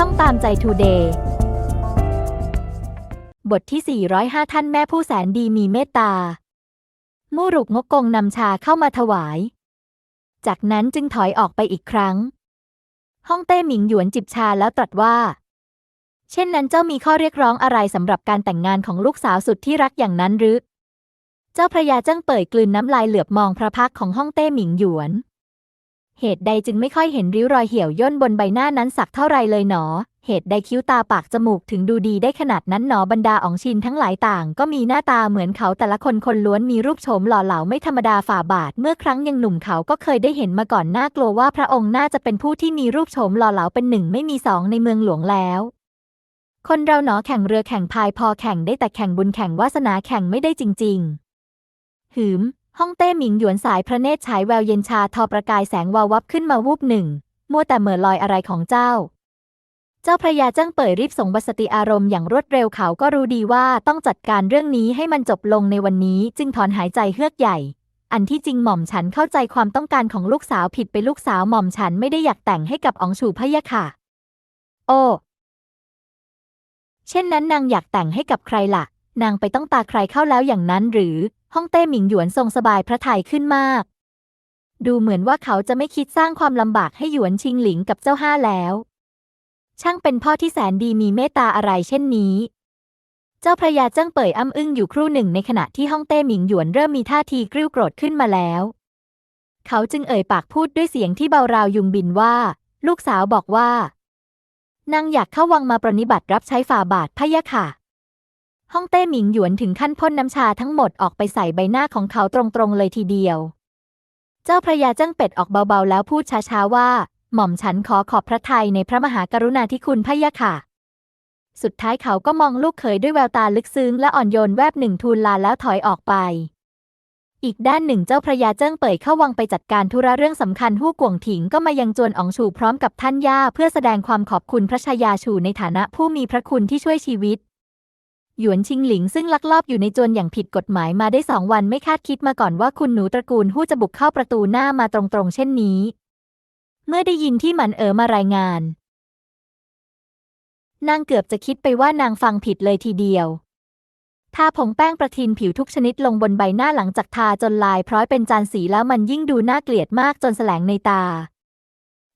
ช่องตามใจทูเดย์บทที่ 405 ท่านแม่ผู้แสนดีมีเมตตา มู่รุกงกกงนำชาเข้ามาถวาย จากนั้นจึงถอยออกไปอีกครั้งฮ่องเต้หมิงหยวนจิบชาแล้วตรัสว่า เช่นนั้นเจ้ามีข้อเรียกร้องอะไรสำหรับการแต่งงานของลูกสาวสุดที่รักอย่างนั้นหรือ เจ้าพระยาเจิ้งเป่ยกลืนน้ำลายเหลือบมองพระพักของฮ่องเต้หมิงหยวน เหตุใดจึงไม่ค่อยเห็นริ้วรอยเหี่ยวย่นบนใบหน้านั้นสักเท่าไรเลยหนอ เหตุใดคิ้วตาปากจมูกถึงดูดีได้ขนาดนั้นหนอบรรดาอองชินทั้งหลายต่าง ก็มีหน้าตาเหมือนเขาแต่ละคนคนล้วนมีรูปโฉมหล่อเหลาไม่ธรรมดาฝ่าบาท เมื่อครั้งยังหนุ่มเขาก็เคยได้เห็นมาก่อนน่ากลัวว่าพระองค์น่าจะเป็นผู้ที่มีรูปโฉมหล่อเหลาเป็นหนึ่งไม่มีสองในเมืองหลวงแล้วคนเราหนอแข่งเรือแข่งพายพอแข่งได้แต่แข่งบุญแข่งวาสนาแข่งไม่ได้จริง ๆ หืม ฮ่องเต้หมิงหยวนสายพระเนตรฉายแววเย็นชาทอประกายแสงวาววับขึ้นมาวูบหนึ่ง มัวแต่เหม่อลอยอะไรของเจ้า เจ้าพระยาเจ้งเป่ยรีบส่งบสติอารมณ์อย่างรวดเร็วเขาก็รู้ดีว่าต้องจัดการเรื่องนี้ให้มันจบลงในวันนี้จึงถอนหายใจเฮือกใหญ่ อันที่จริงหม่อมฉันเข้าใจความต้องการของลูกสาวผิดไปลูกสาวหม่อมฉันไม่ได้อยากแต่งให้กับอองฉูพะยะค่ะ โอ้ เช่นนั้นนางอยากแต่งให้กับใครล่ะ นางไปต้องตาใครเข้าแล้วอย่างนั้นหรือ ฮ่องเต้หมิงหยวนทรงสบายพระทัยขึ้นมาก ดูเหมือนว่าเขาจะไม่คิดสร้างความลำบากให้หยวนชิงหลิงกับเจ้าห้าแล้ว ช่างเป็นพ่อที่แสนดีมีเมตตาอะไรเช่นนี้ เจ้าพระยาเจิ้งเป่ยอ้ำอึ้งอยู่ครู่หนึ่งในขณะที่ฮ่องเต้หมิงหยวนเริ่มมีท่าทีกริ้วโกรธขึ้นมาแล้ว เขาจึงเอ่ยปากพูดด้วยเสียงที่เบาราวยุงบินว่า ลูกสาวบอกว่านางอยากเข้าวังมาปรนิบัติรับใช้ฝ่าบาทพะยะค่ะ ฮ่องเต้หมิงหยวนถึงขั้นพ่นน้ำชาทั้งหมดออกไปใส่ใบหน้าของเขาตรงๆเลยทีเดียว เจ้าพระยาเจ้งเป็ดออกเบาๆ แล้วพูดช้าๆว่า หม่อมฉันขอขอบพระทัยในพระมหากรุณาธิคุณพะยะค่ะ สุดท้ายเขาก็มองลูกเขยด้วยแววตาลึกซึ้งและอ่อนโยนแวบหนึ่งทูลลาแล้วถอยออกไป อีกด้านหนึ่งเจ้าพระยาเจิ้งเป่ยเข้าวังไปจัดการธุระเรื่องสำคัญฮู้กวงถิงก็มายังจวนอองฉูพร้อมกับท่านย่าเพื่อแสดงความขอบคุณพระชายาฉูในฐานะผู้มีพระคุณที่ช่วยชีวิต หยวนชิงหลิงซึ่งลักลอบอยู่ในจวนอย่างผิดกฎหมายมาได้สองวันไม่คาดคิดมาก่อนว่าคุณหนูตระกูลฮู้จะบุกเข้าประตูหน้ามาตรงๆ เช่นนี้ เมื่อได้ยินที่หมันเอ๋อมารายงาน นางเกือบจะคิดไปว่านางฟังผิดเลยทีเดียวทาผงแป้งประทินผิวทุกชนิดลงบนใบหน้าหลังจากทาจนลายพร้อยเป็นจานสีแล้วมันยิ่งดูน่าเกลียดมากจนแสลงในตา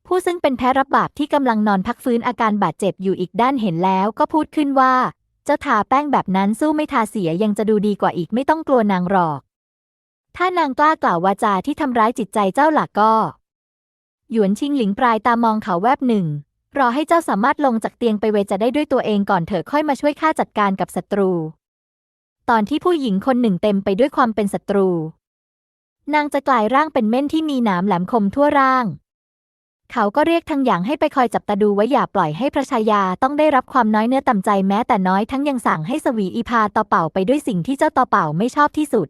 ผู้ซึ่งเป็นแพ้รับบาปที่กำลังนอนพักฟื้นอาการบาดเจ็บอยู่อีกด้านเห็นแล้วก็พูดขึ้นว่า จ้าทาแป้งแบบนั้นสู้ไม่ทาเสียยังจะดูดีกว่าอีกไม่ต้องกลัวนางหรอก ถ้านางกล้ากล่าววาจาที่ทำร้ายจิตใจเจ้าหลักก็ หยวนชิงหลิงปลายตามองเขาแวบหนึ่ง รอให้เจ้าสามารถลงจากเตียงไปเวจะได้ด้วยตัวเองก่อนเถอะค่อยมาช่วยข้าจัดการกับศัตรู ตอนที่ผู้หญิงคนหนึ่งเต็มไปด้วยความเป็นศัตรู นางจะกลายร่างเป็นเม่นที่มีหนามแหลมคมทั่วร่าง เขาก็เรียกทั้งอย่างให้ไปคอยจับตาดูไว้อย่าปล่อยให้พระชายาต้องได้รับความน้อยเนื้อต่ำใจแม้แต่น้อยทั้งยังสั่งให้สวีอีพาต่อเป่าไปด้วยสิ่งที่เจ้าต่อเป่าไม่ชอบที่สุด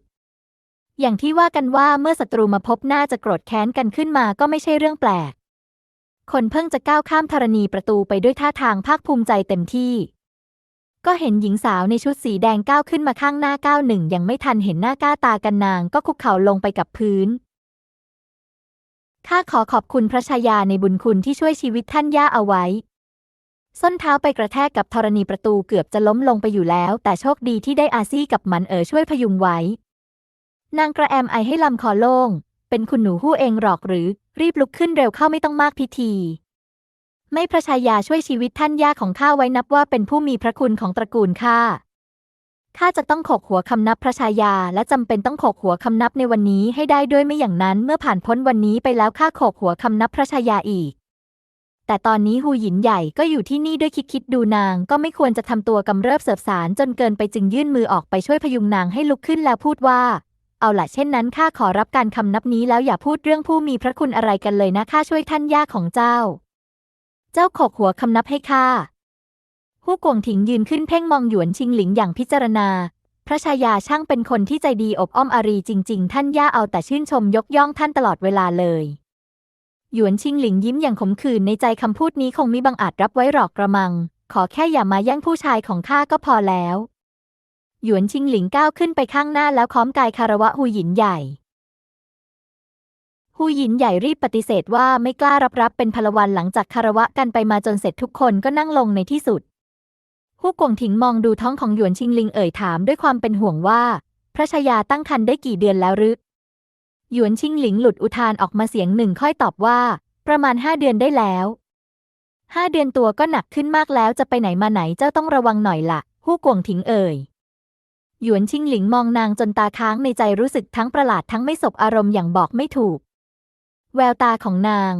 อย่างที่ว่ากันว่าเมื่อศัตรูมาพบหน้าจะโกรธแค้นกันขึ้นมาก็ไม่ใช่เรื่องแปลก คนเพิ่งจะก้าวข้ามธรณีประตูไปด้วยท่าทางภาคภูมิใจเต็มที่ ก็เห็นหญิงสาวในชุดสีแดงก้าวขึ้นมาข้างหน้าก้าวหนึ่งยังไม่ทันเห็นหน้าก้าตากันนางก็คุกเข่าลงไปกับพื้น ข้าขอขอบคุณพระชายาในบุญคุณที่ช่วยชีวิตท่านย่าเอาไว้ ส้นเท้าไปกระแทกกับธรณีประตูเกือบจะล้มลงไปอยู่แล้ว แต่โชคดีที่ได้อาซี่กับหมันเอ๋อช่วยพยุงไว้ นางกระแอมไอให้ลำคอโล่ง เป็นคุณหนูหู้เองหรอกหรือ รีบลุกขึ้นเร็วเข้าไม่ต้องมากพิธี ไม่พระชายาช่วยชีวิตท่านย่าของข้าไว้นับว่าเป็นผู้มีพระคุณของตระกูลข้า ข้าจะต้องขกหัวคำนับพระชายา และจำเป็นต้องขกหัวคำนับในวันนี้ให้ได้ด้วยไม่อย่างนั้น เมื่อผ่านพ้นวันนี้ไปแล้วข้าขกหัวคำนับพระชายาอีก แต่ตอนนี้หูหยินใหญ่ก็อยู่ที่นี่ด้วยคิดคิดดูนาง ก็ไม่ควรจะทำตัวกำเริบเสบสารจนเกินไปจึงยื่นมือออกไปช่วยพยุงนางให้ลุกขึ้นแล้วพูดว่า เอาล่ะเช่นนั้นข้าขอรับการคำนับนี้แล้วอย่าพูดเรื่องผู้มีพระคุณอะไรกันเลยนะข้าช่วยท่านย่าของเจ้า เจ้าขกหัวคำนับให้ข้า ฮู้กวงถิงยืนขึ้นเพ่งมองหยวนชิงหลิงอย่างพิจารณา พระชายาช่างเป็นคนที่ใจดีอบอ้อมอารีจริง ๆ ท่านย่าเอาแต่ชื่นชมยกย่องท่านตลอดเวลาเลย หยวนชิงหลิงยิ้มอย่างขมขื่นในใจคำพูดนี้คงมิบังอาจรับไว้หรอกกระมัง ขอแค่อย่ามาแย่งผู้ชายของข้าก็พอแล้ว หยวนชิงหลิงก้าวขึ้นไปข้างหน้าแล้วค้อมกายคารวะหูหยินใหญ่ฮูหยินใหญ่รีบปฏิเสธว่าไม่กล้ารับรับเป็นพลวันหลังจากคารวะกันไปมาจนเสร็จทุกคนก็นั่งลงในที่สุด ฮู้กวงถิงมองดูท้องของหยวนชิงลิงเอ่ยถามด้วยความเป็นห่วงว่า พระชายาตั้งครรภ์ได้กี่เดือนแล้วรือหยวนชิงหลิงหลุดอุทานออกมาเสียงหนึ่งค่อยตอบว่า ประมาณห้าเดือนได้แล้วห้าเดือนตัวก็หนักขึ้นมากแล้วจะไปไหนมาไหนเจ้าต้องระวังหน่อยละ่ะฮู้กวงถิงเอ่ยหยวนชิงหลิงมองนางจนตาค้างในใจรู้สึกทั้งประหลาดทั้งไม่สบอารมณ์อย่างบอกไม่ถูก แววตาของนาง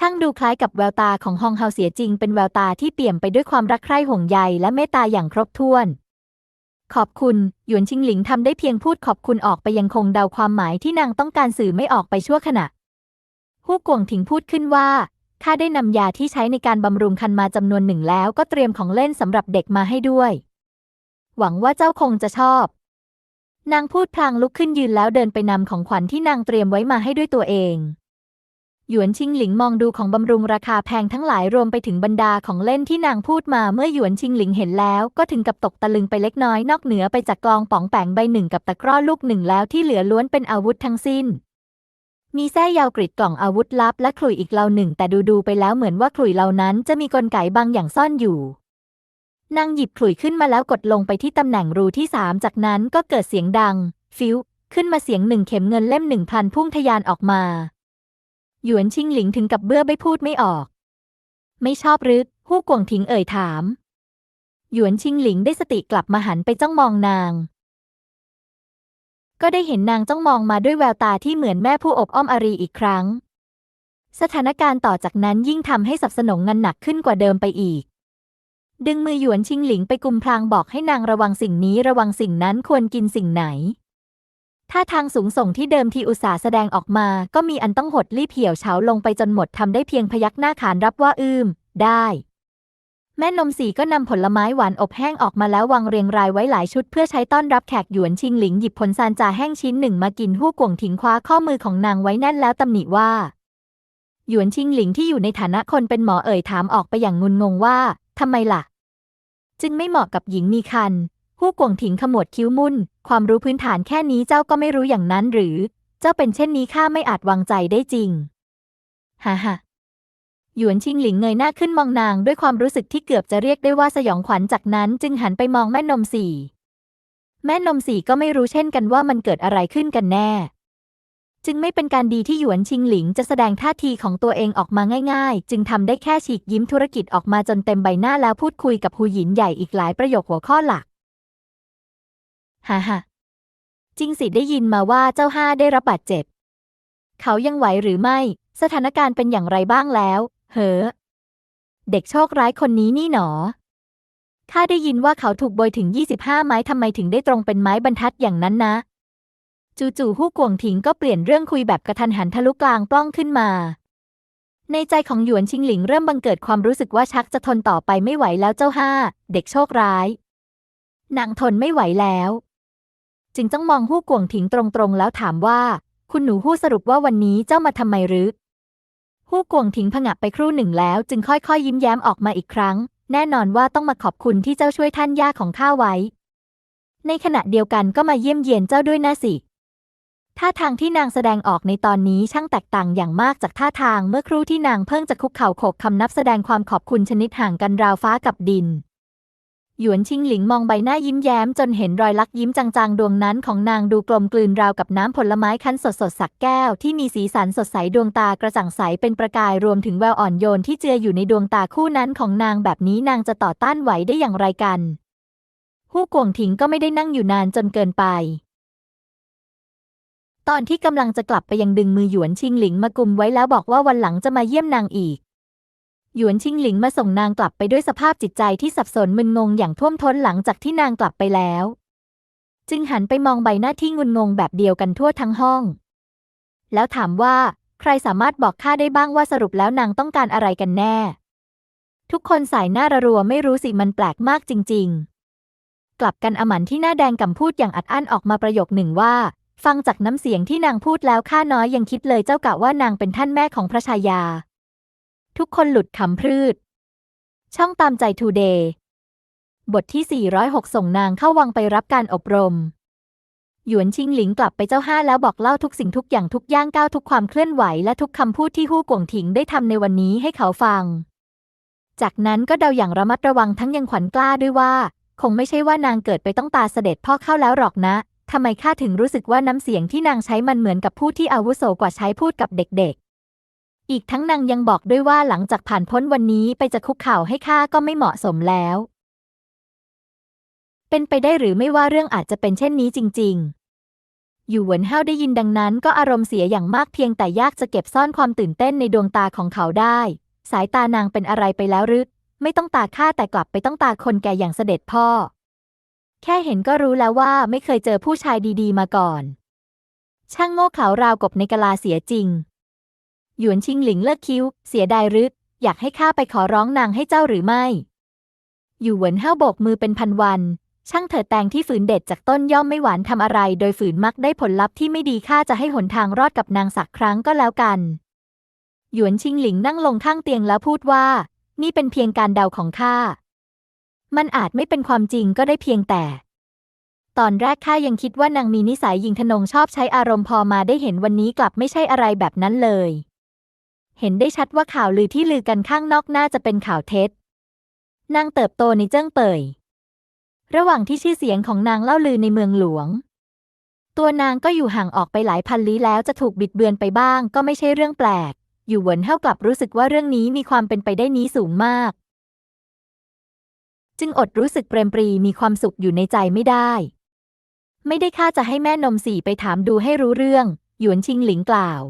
ช่างดูคล้ายกับแววตาของฮองเฮาเสียจริง เป็นแววตาที่เปี่ยมไปด้วยความรักใคร่ห่วงใยและเมตตาอย่างครบถ้วน ขอบคุณ หยวนชิงหลิงทำได้เพียงพูดขอบคุณออกไปยังคงเดาความหมายที่นางต้องการสื่อไม่ออกไปชั่วขณะฮู้กวงถิงพูดขึ้นว่าข้าได้นำยาที่ใช้ในการบำรุงคันมาจำนวนหนึ่งแล้วก็เตรียมของเล่นสำหรับเด็กมาให้ด้วย หวังว่าเจ้าคงจะชอบ นางพูดพลางลุกขึ้นยืนแล้วเดินไปนำของขวัญที่นางเตรียมไว้มาให้ด้วยตัวเอง หยวนชิงหลิงมองดูของบำรุงราคาแพงทั้งหลายรวมไปถึงบรรดาของเล่นที่นางพูดมาเมื่อหยวนชิงหลิงเห็นแล้ว ก็ถึงกับตกตะลึงไปเล็กน้อยนอกเหนือไปจากกลองป๋องแปงใบหนึ่งกับตะกร้อลูกหนึ่งแล้วที่เหลือล้วนเป็นอาวุธทั้งสิ้น มีแส้ยาวกริดกล่องอาวุธลับและขลุ่ยอีกเหล่าหนึ่ง แต่ดูๆไปแล้วเหมือนว่าขลุ่ยเหล่านั้นจะมีกลไกบางอย่างซ่อนอยู่นางหยิบขลุ่ยขึ้นมาแล้วกดลงไปที่ตำแหน่งรูที่สามจากนั้นก็เกิดเสียงดัง ฟิวขึ้นมาเสียงหนึ่งเข็มเงินเล่มหนึ่งพันพุ่งทะยานออกมา หยวนชิงหลิงถึงกับเบื้อไม่พูดไม่ออก ไม่ชอบหรือฮู้กวงถิงเอ่ยถาม หยวนชิงหลิงได้สติกลับมาหันไปจ้องมองนาง ก็ได้เห็นนางจ้องมองมาด้วยแววตาที่เหมือนแม่ผู้อบอ้อมอารีอีกครั้ง สถานการณ์ต่อจากนั้นยิ่งทำให้สับสนงงันหนักขึ้นกว่าเดิมไปอีกดึงมือหยวนชิงหลิงไปกุมพลางบอกให้นางระวังสิ่งนี้ระวังสิ่งนั้นควรกินสิ่งไหน ถ้าทางสูงส่งที่เดิมทีอุตสาห์แสดงออกมา ก็มีอันต้องหดรีบเหี่ยวเฉาลงไปจนหมดทำได้เพียงพยักหน้าขานรับว่าอืม ได้ แม่นมสีก็นำผลไม้หวานอบแห้งออกมาแล้ววางเรียงรายไว้หลายชุดเพื่อใช้ต้อนรับแขกหยวนชิงหลิงหยิบผลซานจาแห้งชิ้นหนึ่งมากินหู้กวงถิงคว้าข้อมือของนางไว้แน่นแล้วตำหนิว่า หยวนชิงหลิงที่อยู่ในฐานะคนเป็นหมอเอ่ยถามออกไปอย่างงุนงงว่าทำไมล่ะ จึงไม่เหมาะกับหญิงมีคันหู้กวงถิงขมวดคิ้วมุ่น ความรู้พื้นฐานแค่นี้เจ้าก็ไม่รู้อย่างนั้นหรือ เจ้าเป็นเช่นนี้ข้าไม่อาจวางใจได้จริง ฮ่าฮ่าหยวนชิงหลิงเงยหน้าขึ้นมองนางด้วยความรู้สึกที่เกือบจะเรียกได้ว่าสยองขวัญจากนั้นจึงหันไปมองแม่นมสี่ แม่นมสี่ก็ไม่รู้เช่นกันว่ามันเกิดอะไรขึ้นกันแน่ จึงไม่เป็นการดีที่หยวนชิงหลิงจะแสดงท่าทีของตัวเองออกมาง่าย ๆ จึงทำได้แค่ฉีกยิ้มธุรกิจออกมาจนเต็มใบหน้าแล้วพูดคุยกับฮูหยินใหญ่อีกหลายประโยคหัวข้อหลัก ฮ่าฮ่าจริงสิได้ยินมาว่าเจ้าห้าได้รับบาดเจ็บ เขายังไหวหรือไม่ สถานการณ์เป็นอย่างไรบ้างแล้ว เหอ เด็กโชคร้ายคนนี้นี่หนอ ข้าได้ยินว่าเขาถูกโบยถึง 25 ไม้ทำไมถึงได้ตรงเป็นไม้บรรทัดอย่างนั้นนะ จู่ๆฮู้กวงถิงก็เปลี่ยนเรื่องคุยแบบกระทันหันทะลุกลางปล้องขึ้นมา ในใจของหยวนชิงหลิงเริ่มบังเกิดความรู้สึกว่าชักจะทนต่อไปไม่ไหวแล้วเจ้าห้า เด็กโชคร้ายนางทนไม่ไหวแล้ว จึงจ้องมองฮู้กวงถิงตรงๆ แล้วถามว่า คุณหนูฮู้สรุปว่าวันนี้เจ้ามาทำไมหรือฮู้กวงถิงผงะไปครู่หนึ่งแล้ว จึงค่อยๆยิ้มแย้มออกมาอีกครั้ง แน่นอนว่าต้องมาขอบคุณที่เจ้าช่วยท่านย่าของข้าไว้ ในขณะเดียวกันก็มาเยี่ยมเยียนเจ้าด้วยนะสิท่าทางที่นางแสดงออกในตอนนี้ช่างแตกต่างอย่างมากจากท่าทางเมื่อครู่ที่นางเพิ่งจะคุกเข่าโขกคำนับแสดงความขอบคุณชนิดห่างกันราวฟ้ากับดิน หยวนชิงหลิงมองใบหน้ายิ้มแย้มจนเห็นรอยลักยิ้มจางๆ ดวงนั้นของนางดูกลมกลืนราวกับน้ำผลไม้คั้นสดๆ สักแก้วที่มีสีสันสดใสดวงตากระจ่างใสเป็นประกายรวมถึงแววอ่อนโยนที่เจืออยู่ในดวงตาคู่นั้นของนางแบบนี้นางจะต่อต้านไหวได้อย่างไรกันฮู้กวงถิงก็ไม่ได้นั่งอยู่นานจนเกินไป ตอนที่กำลังจะกลับไปยังดึงมือหยวนชิงหลิงมากุมไว้แล้วบอกว่าวันหลังจะมาเยี่ยมนางอีก หยวนชิงหลิงมาส่งนางกลับไปด้วยสภาพจิตใจที่สับสนมึนงงอย่างท่วมท้นหลังจากที่นางกลับไปแล้ว จึงหันไปมองใบหน้าที่งุนงงแบบเดียวกันทั่วทั้งห้อง แล้วถามว่า ใครสามารถบอกข้าได้บ้างว่าสรุปแล้วนางต้องการอะไรกันแน่ ทุกคนสายหน้าระรัวไม่รู้สิมันแปลกมากจริง ๆ กลับกันอมันที่หน้าแดงกำพูดอย่างอัดอั้นออกมาประโยคหนึ่งว่า ฟังจากน้ำเสียงที่นางพูดแล้วข้าน้อยยังคิดเลยเจ้ากะว่านางเป็นท่านแม่ของพระชายา ทุกคนหลุดคำพืชช่องตามใจทูเดย์ บทที่ 406 ส่งนางเข้าวังไปรับการอบรม หยวนชิงหลิงกลับไปเจ้าห้าแล้วบอกเล่าทุกสิ่งทุกอย่างทุกย่างก้าวทุกความเคลื่อนไหวและทุกคำพูดที่ฮู้กวงถิงได้ทำในวันนี้ให้เขาฟัง จากนั้นก็เดาอย่างระมัดระวังทั้งยังขวัญกล้าด้วยว่า คงไม่ใช่ว่านางเกิดไปต้องตาเสด็จพ่อเข้าแล้วหรอกนะทำไมข้าถึงรู้สึกว่าน้ำเสียงที่นางใช้มันเหมือนกับผู้ที่อาวุโสกว่าใช้พูดกับเด็ก อีกทั้งนางยังบอกด้วยว่าหลังจากผ่านพ้นวันนี้ไปจะคุกเข่าให้ข้าก็ไม่เหมาะสมแล้ว เป็นไปได้หรือไม่ว่าเรื่องอาจจะเป็นเช่นนี้จริง ๆ อยู่เหวินเฮาได้ยินดังนั้นก็อารมณ์เสียอย่างมากเพียงแต่ยากจะเก็บซ่อนความตื่นเต้นในดวงตาของเขาได้ สายตานางเป็นอะไรไปแล้วหรือไม่ต้องตาข้าแต่กลับไปต้องตาคนแก่อย่างเสด็จพ่อ แค่เห็นก็รู้แล้วว่าไม่เคยเจอผู้ชายดีๆ มาก่อน ช่างโง่เขลาราวกบในกะลาเสียจริง หยวนชิงหลิงเลิกคิ้ว เสียดายรืออยากให้ข้าไปขอร้องนางให้เจ้าหรือไม่อยู่เหวินเฮาโบกมือเป็นพันวัน ช่างเถิดแตงที่ฝืนเด็ดจากต้นย่อมไม่หวานทำอะไร โดยฝืนมักได้ผลลัพธ์ที่ไม่ดีข้าจะให้หนทางรอดกับนางสักครั้งก็แล้วกัน หยวนชิงหลิงนั่งลงข้างเตียงแล้วพูดว่า นี่เป็นเพียงการเดาของข้า มันอาจไม่เป็นความจริงก็ได้เพียงแต่ ตอนแรกข้ายังคิดว่านางมีนิสัยยิงทนงชอบใช้อารมณ์พอมาได้เห็นวันนี้กลับไม่ใช่อะไรแบบนั้นเลย เห็นได้ชัดว่าข่าวลือที่ลือกันข้างนอกน่าจะเป็นข่าวเท็จ นางเติบโตในเจิ้งเป่ย ระหว่างที่ชื่อเสียงของนางเล่าลือในเมืองหลวง ตัวนางก็อยู่ห่างออกไปหลายพันลี้แล้วจะถูกบิดเบือนไปบ้าง ก็ไม่ใช่เรื่องแปลก อยู่เหวินเท่ากลับรู้สึกว่าเรื่องนี้มีความเป็นไปได้นี้สูงมาก จึงอดรู้สึกเปรมปรีมีความสุขอยู่ในใจไม่ได้ ไม่ได้ข้าจะให้แม่นมสี่ไปถามดูให้รู้เรื่อง หยวนชิงหลิงกล่าว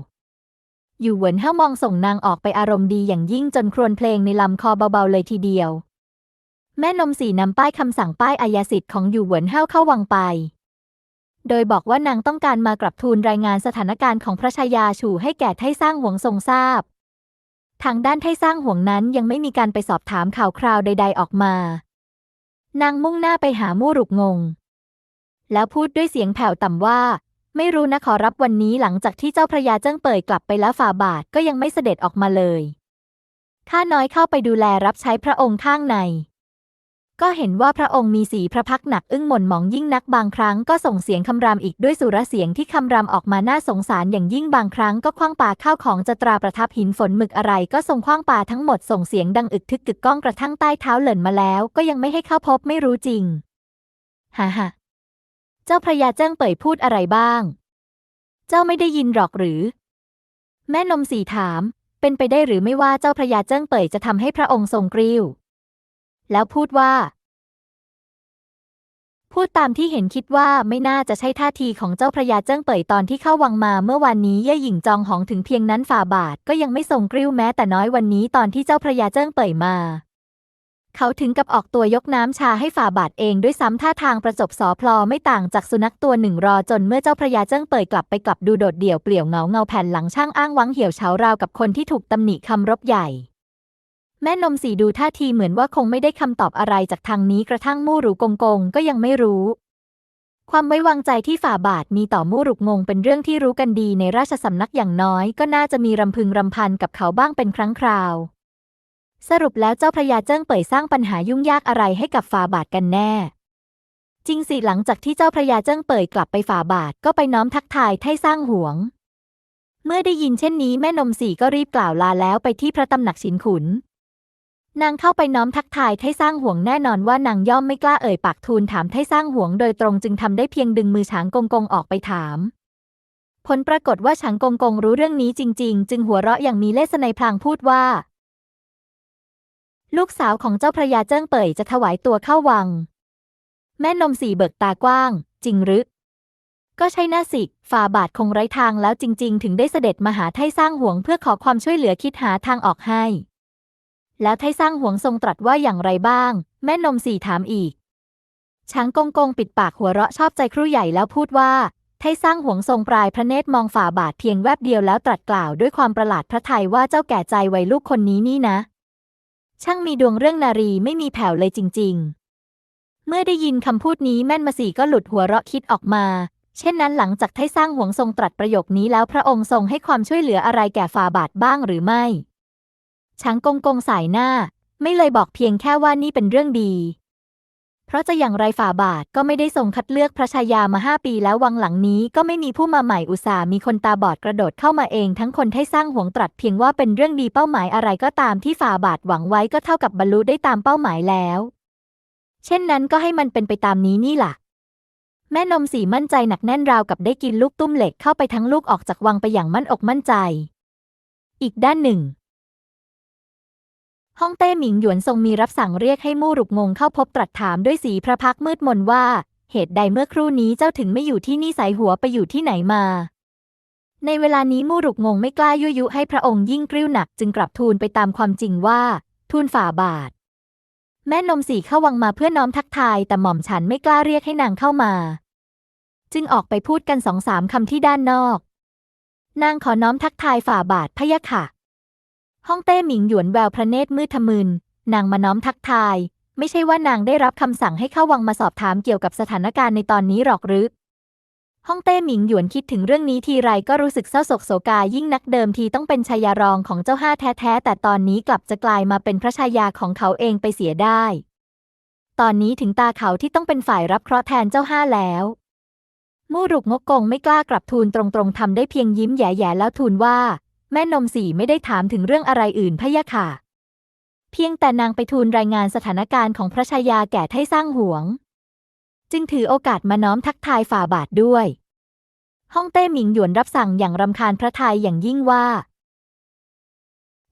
อยู่เหวินเท่ามองส่งนางออกไปอารมณ์ดีอย่างยิ่งจนครวญเพลงในลำคอเบาๆเลยทีเดียว แม่นมสีนำป้ายคำสั่งป้ายอาญาสิทธิ์ของอยู่เหวินเท่าเข้าวังไป โดยบอกว่านางต้องการมากลับทูลรายงานสถานการณ์ของพระชายาฉู่ให้แก่ไทสร้างหวงทรงทราบ ทางด้านไทสร้างหวงนั้นยังไม่มีการไปสอบถามข่าวคราวใด ๆออกมา นางมุ่งหน้าไปหามู่รุกงง แล้วพูดด้วยเสียงแผ่วต่ำว่า ไม่รู้นะขอรับวันนี้หลังจากที่เจ้าพระยาเจิ้งเป่ยกลับไปแล้วฝ่าบาทก็ยังไม่เสด็จออกมาเลยข้าน้อยเข้าไปดูแลรับใช้พระองค์ข้างใน ก็เห็นว่าพระองค์มีสีพระพักหนักอึ้งหม่นหมองยิ่งนักบางครั้งก็ส่งเสียงคำรามอีกด้วยสุรเสียงที่คำรามออกมาน่าสงสารอย่างยิ่งบางครั้งก็คว้างปาข้าวของจะตราประทับหินฝนหมึกอะไร ก็ส่งคว้างปาทั้งหมดส่งเสียงดังอึกทึกกึกก้องกระทั่งใต้เท้าเหลินมาแล้ว ก็ยังไม่ให้เข้าพบไม่รู้จริงฮ่าฮ่า เจ้าพระยาเจิ้งเป่ยพูดอะไรบ้าง เจ้าไม่ได้ยินหรอกหรือ แม่นมสีถาม เป็นไปได้หรือไม่ว่าเจ้าพระยาเจิ้งเป่ยจะทำให้พระองค์ทรงกริ้ว แล้วพูดว่า พูดตามที่เห็นคิดว่าไม่น่าจะใช่ท่าทีของเจ้าพระยาเจิ้งเป่ยตอนที่เข้าวังมาเมื่อวานนี้เย่หญิงจองหองถึงเพียงนั้นฝ่าบาทก็ยังไม่ทรงกริ้วแม้แต่น้อยวันนี้ตอนที่เจ้าพระยาเจิ้งเป่ยมา เขาถึงกับออกตัวยกน้ำชาให้ฝ่าบาทเองด้วยซ้ำท่าทางประจบสอพลอไม่ต่างจากสุนัขตัวหนึ่งรอจนเมื่อเจ้าพระยาเจิ้งเป่ยกลับไปกลับดูโดดเดี่ยวเปลี่ยวเหงาเงาแผ่นหลังช่างอ้างวังเหี่ยวเฉาราวกับคนที่ถูกตำหนิคำรบใหญ่ แม่นมสีดูท่าทีเหมือนว่าคงไม่ได้คำตอบอะไรจากทางนี้กระทั่งมู่หรูกงกงก็ยังไม่รู้ ความไว้วางใจที่ฝ่าบาทมีต่อมู่รุกงงเป็นเรื่องที่รู้กันดีในราชสำนักอย่างน้อย ก็น่าจะมีรำพึงรำพันกับเขาบ้างเป็นครั้งคราว สรุปแล้วเจ้าพระยาเจิ้งเป่ยสร้างปัญหายุ่งยากอะไรให้กับฝ่าบาทกันแน่ จริงสิหลังจากที่เจ้าพระยาเจิ้งเป่ยกลับไปฝ่าบาทก็ไปน้อมทักทายไท่สร้างหวง เมื่อได้ยินเช่นนี้แม่นมสีก็รีบกล่าวลาแล้วไปที่พระตำหนักฉินขุน นางเข้าไปน้อมทักทายไท่สร้างห่วงแน่นอนว่านางย่อมไม่กล้าเอ่ยปากทูลถามไท่สร้างห่วงโดยตรงจึงทำได้เพียงดึงมือฉางกงกงออกไปถามผลปรากฏว่าฉางกงกงรู้เรื่องนี้จริง ๆ จึงหัวเราะอย่างมีเลสในพลางพูดว่า ลูกสาวของเจ้าพระยาเจิ้งเป่ยจะถวายตัวเข้าวัง แม่นมสีเบิกตากว้าง จริงหรือก็ใช่น่าสิฝ่าบาทคงไร้ทางแล้วจริง ๆ ถึงได้เสด็จมาหาไทสร้างห่วงเพื่อขอความช่วยเหลือคิดหาทางออกให้ แล้วไทสร้างห่วงทรงตรัสว่าอย่างไรบ้าง แม่นมสี่ถามอีก ช้างกงกงปิดปากหัวเราะชอบใจครู่ใหญ่แล้วพูดว่า ไทสร้างห่วงทรงปลายพระเนตรมองฝ่าบาทเพียงแวบเดียวแล้วตรัสกล่าวด้วยความประหลาดพระทัยว่าเจ้าแก่ใจวัยลูกคนนี้นี่นะ ช่างมีดวงเรื่องนารีไม่มีแผ่วเลยจริง ๆ เมื่อได้ยินคำพูดนี้แม่นมาสีก็หลุดหัวเราะคิดออกมา เช่นนั้นหลังจากไท่สร้างหวงทรงตรัสประโยคนี้แล้วพระองค์ทรงให้ความช่วยเหลืออะไรแก่ฝ่าบาทบ้างหรือไม่ช้างกงกงสายหน้า ไม่เลยบอกเพียงแค่ว่านี่เป็นเรื่องดี เพราะจะอย่างไรฝ่าบาทก็ไม่ได้ทรงคัดเลือกพระชายามาห้าปีแล้ววังหลังนี้ก็ไม่มีผู้มาใหม่อุตส่ามีคนตาบอดกระโดดเข้ามาเองทั้งคนให้สร้างห่วงตรัสเพียงว่าเป็นเรื่องดีเป้าหมายอะไรก็ตามที่ฝ่าบาทหวังไว้ก็เท่ากับบรรลุได้ตามเป้าหมายแล้ว เช่นนั้นก็ให้มันเป็นไปตามนี้นี่ล่ะ แม่นมสีมั่นใจหนักแน่นราวกับได้กินลูกตุ้มเหล็กเข้าไปทั้งลูกออกจากวังไปอย่างมั่นอกมั่นใจ อีกด้านหนึ่ง ฮ่องเต้หมิงหยวนทรงมีรับสั่งเรียกให้มู่หรุกงงเข้าพบตรัสถามด้วยสีพระพักมืดมนว่า เหตุใดเมื่อครู่นี้เจ้าถึงไม่อยู่ที่นี่สายหัวไปอยู่ที่ไหนมา ในเวลานี้มู่หรุกงงไม่กล้ายั่วยุให้พระองค์ยิ่งกริ้วหนักจึงกลับทูลไปตามความจริงว่า ทูลฝ่าบาท แม่นมสีเข้าวังมาเพื่อน้อมทักทายแต่หม่อมฉันไม่กล้าเรียกให้นางเข้ามา จึงออกไปพูดกันสองสามคำที่ด้านนอก นางขอน้อมทักทายฝ่าบาทพะยะค่ะ ฮ่องเต้หมิงหยวนแววพระเนตรมืดทะมึน นางมาน้อมทักทาย ไม่ใช่ว่านางได้รับคำสั่งให้เข้าวังมาสอบถามเกี่ยวกับสถานการณ์ในตอนนี้หรอกหรือฮ่องเต้หมิงหยวนคิดถึงเรื่องนี้ทีไรก็รู้สึกเศร้าโศกโศกายิ่งนักเดิมทีต้องเป็นชายารองของเจ้าห้าแท้ๆแต่ตอนนี้กลับจะกลายมาเป็นพระชายาของเขาเองไปเสียได้ ตอนนี้ถึงตาเขาที่ต้องเป็นฝ่ายรับเคราะห์แทนเจ้าห้าแล้วมู่รุกงกกงไม่กล้ากลับทูลตรงๆทำได้เพียงยิ้มแย่ๆแล้วทูลว่า แม่นมสีไม่ได้ถามถึงเรื่องอะไรอื่นพะยะค่ะ เพียงแต่นางไปทูลรายงานสถานการณ์ของพระชายาแก่ไทสร้างหวง จึงถือโอกาสมาน้อมทักทายฝ่าบาทด้วยฮ่องเต้หมิงหยวนรับสั่งอย่างรำคาญพระทัยอย่างยิ่งว่า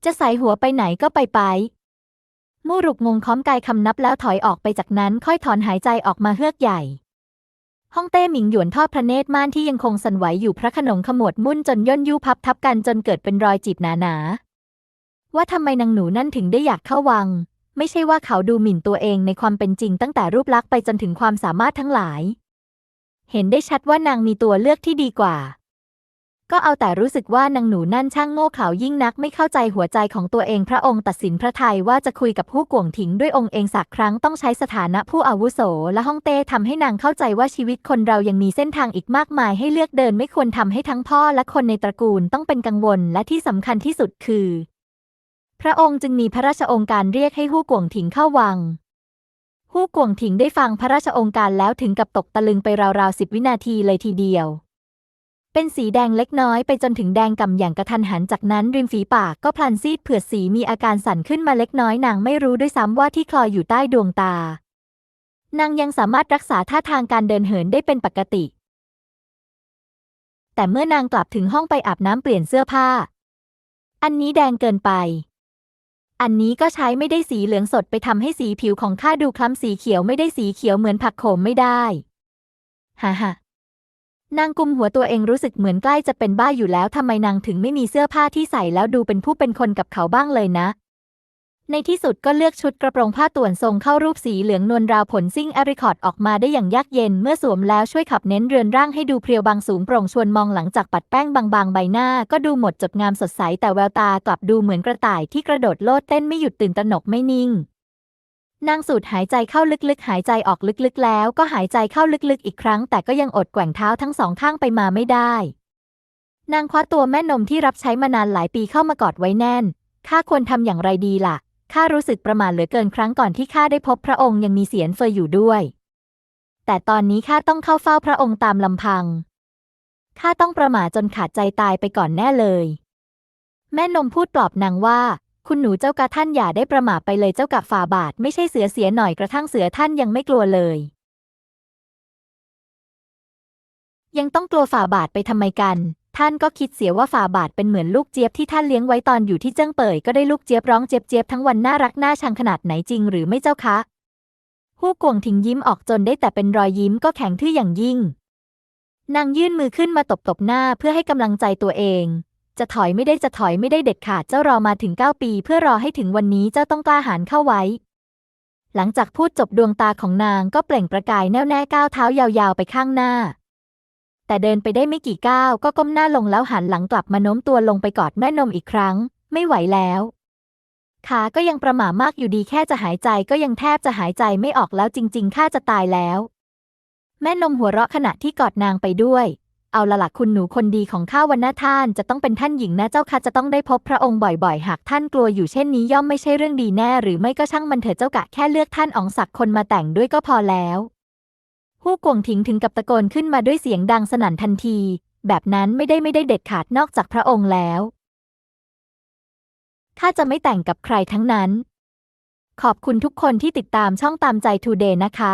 จะใส่หัวไปไหนก็ไปไป มู่รุกงงค้อมกายคำนับแล้วถอยออกไปจากนั้นค่อยถอนหายใจออกมาเฮือกใหญ่ ฮ่องเต้หมิงหยวนทอดพระเนตรม่านที่ยังคงสั่นไหวอยู่พระขนงขมวดมุ่นจนย่นยูพับทับกันจนเกิดเป็นรอยจีบหนาๆ ว่าทำไมนางหนูนั่นถึงได้อยากเข้าวัง ไม่ใช่ว่าเขาดูหมิ่นตัวเองในความเป็นจริงตั้งแต่รูปลักษณ์ไปจนถึงความสามารถทั้งหลาย เห็นได้ชัดว่านางมีตัวเลือกที่ดีกว่า ก็เอาแต่รู้สึกว่านางหนูนั่นช่างโง่เขลายิ่งนักไม่เข้าใจหัวใจของตัวเองพระองค์ตัดสินพระทัยว่าจะคุยกับผู้กวงถิงด้วยองค์เองสักครั้งต้องใช้สถานะผู้อาวุโส และฮ่องเต้ทำให้นางเข้าใจว่าชีวิตคนเรายังมีเส้นทางอีกมากมายให้เลือกเดินไม่ควรทำให้ทั้งพ่อและคนในตระกูลต้องเป็นกังวลและที่สำคัญที่สุดคือ พระองค์จึงมีพระราชองค์การเรียกให้ฮู้กวงถิงเข้าวังฮู้กวงถิงได้ฟังพระราชองค์การแล้วถึงกับตกตะลึงไปราวๆสิบวินาทีเลยทีเดียว เป็นสีแดงเล็กน้อยไปจนถึงแดงก่ำอย่างกระทันหันจากนั้นริมฝีปากก็พลันซีดเผือดสีมีอาการสั่นขึ้นมาเล็กน้อยนางไม่รู้ด้วยซ้ำว่าที่คลอยอยู่ใต้ดวงตา นางยังสามารถรักษาท่าทางการเดินเหินได้เป็นปกติ แต่เมื่อนางกลับถึงห้องไปอาบน้ำเปลี่ยนเสื้อผ้า อันนี้แดงเกินไป อันนี้ก็ใช้ไม่ได้สีเหลืองสดไปทำให้สีผิวของข้าดูคล้ำสีเขียวไม่ได้สีเขียวเหมือนผักโขมไม่ได้ฮ่าฮ่า นางกุมหัวตัวเองรู้สึกเหมือนใกล้จะเป็นบ้าอยู่แล้วทำไมนางถึงไม่มีเสื้อผ้าที่ใส่แล้วดูเป็นผู้เป็นคนกับเขาบ้างเลยนะ ในที่สุดก็เลือกชุดกระโปรงผ้าต่วนทรงเข้ารูปสีเหลืองนวลราวผลซิ่งแอริคอร์ดออกมาได้อย่างยากเย็น เมื่อสวมแล้วช่วยขับเน้นเรือนร่างให้ดูเพรียวบางสูงโปร่งชวนมองหลังจากปัดแป้งบางๆ ใบหน้า ก็ดูหมดจดงามสดใสแต่แววตากลับดูเหมือนกระต่ายที่กระโดดโลดเต้นไม่หยุดตื่นตระหนกไม่นิ่ง นางสูดหายใจเข้าลึกๆ หายใจออกลึกๆ แล้วก็หายใจเข้าลึกๆ อีกครั้ง แต่ก็ยังอดแกว่งเท้าทั้งสองข้างไปมาไม่ได้ นางคว้าตัวแม่นมที่รับใช้มานานหลายปีเข้ามากอดไว้แน่น ข้าควรทำอย่างไรดีล่ะ ข้ารู้สึกประม่าเหลือเกินครั้งก่อนที่ข้าได้พบพระองค์ยังมีเสียนเฟยอยู่ด้วย แต่ตอนนี้ข้าต้องเข้าเฝ้าพระองค์ตามลำพัง ข้าต้องประม่าจนขาดใจตายไปก่อนแน่เลย แม่นมพูดปลอบนางว่า คุณหนูเจ้ากะท่านอย่าได้ประม่าไปเลยเจ้ากะฝ่าบาทไม่ใช่เสือเสียหน่อยกระทั่งเสือท่านยังไม่กลัวเลย ยังต้องกลัวฝ่าบาทไปทำไมกัน ท่านก็คิดเสียว่าฝ่าบาทเป็นเหมือนลูกเจี๊ยบที่ท่านเลี้ยงไว้ตอนอยู่ที่เจิ้งเป่ยก็ได้ลูกเจี๊ยบร้องเจี๊ยบเจี๊ยบทั้งวันน่ารักน่าชังขนาดไหนจริงหรือไม่เจ้าคะฮู้กวงทิ้งยิ้มออกจนได้แต่เป็นรอยยิ้มก็แข็งทื่ออย่างยิ่งนางยื่นมือขึ้นมาตบๆหน้าเพื่อให้กำลังใจตัวเอง จะถอยไม่ได้จะถอยไม่ได้เด็ดขาดเจ้ารอมาถึงเก้าปี เพื่อรอให้ถึงวันนี้เจ้าต้องกล้าหาญเข้าไว้ หลังจากพูดจบดวงตาของนางก็เปล่งประกายแน่วแน่ก้าวเท้ายาวๆไปข้างหน้า แต่เดินไปได้ไม่กี่ก้าวก็ก้มหน้าลงแล้วหันหลังกลับมาโน้มตัวลงไปกอดแม่นมอีกครั้ง ไม่ไหวแล้วขาก็ยังประหม่ามากอยู่ดีแค่จะหายใจก็ยังแทบจะหายใจไม่ออกแล้วจริงๆข้าจะตายแล้ว แม่นมหัวเราะขณะที่กอดนางไปด้วย เอาละล่ะคุณหนูคนดีของข้าวันหน้าท่านจะต้องเป็นท่านหญิงนะเจ้าค่ะจะต้องได้พบพระองค์บ่อยๆ หากท่านกลัวอยู่เช่นนี้ย่อมไม่ใช่เรื่องดีแน่ หรือไม่ก็ช่างมันเถิดเจ้ากะแค่เลือกท่านอ๋องศักดิ์คนมาแต่งด้วยก็พอแล้วฮู้กวงถิงถึงกับตะโกนขึ้นมาด้วยเสียงดังสนั่นทันที แบบนั้นไม่ได้ไม่ได้เด็ดขาดนอกจากพระองค์แล้วข้าจะไม่แต่งกับใครทั้งนั้น ขอบคุณทุกคนที่ติดตามช่องตามใจทูเดย์นะคะ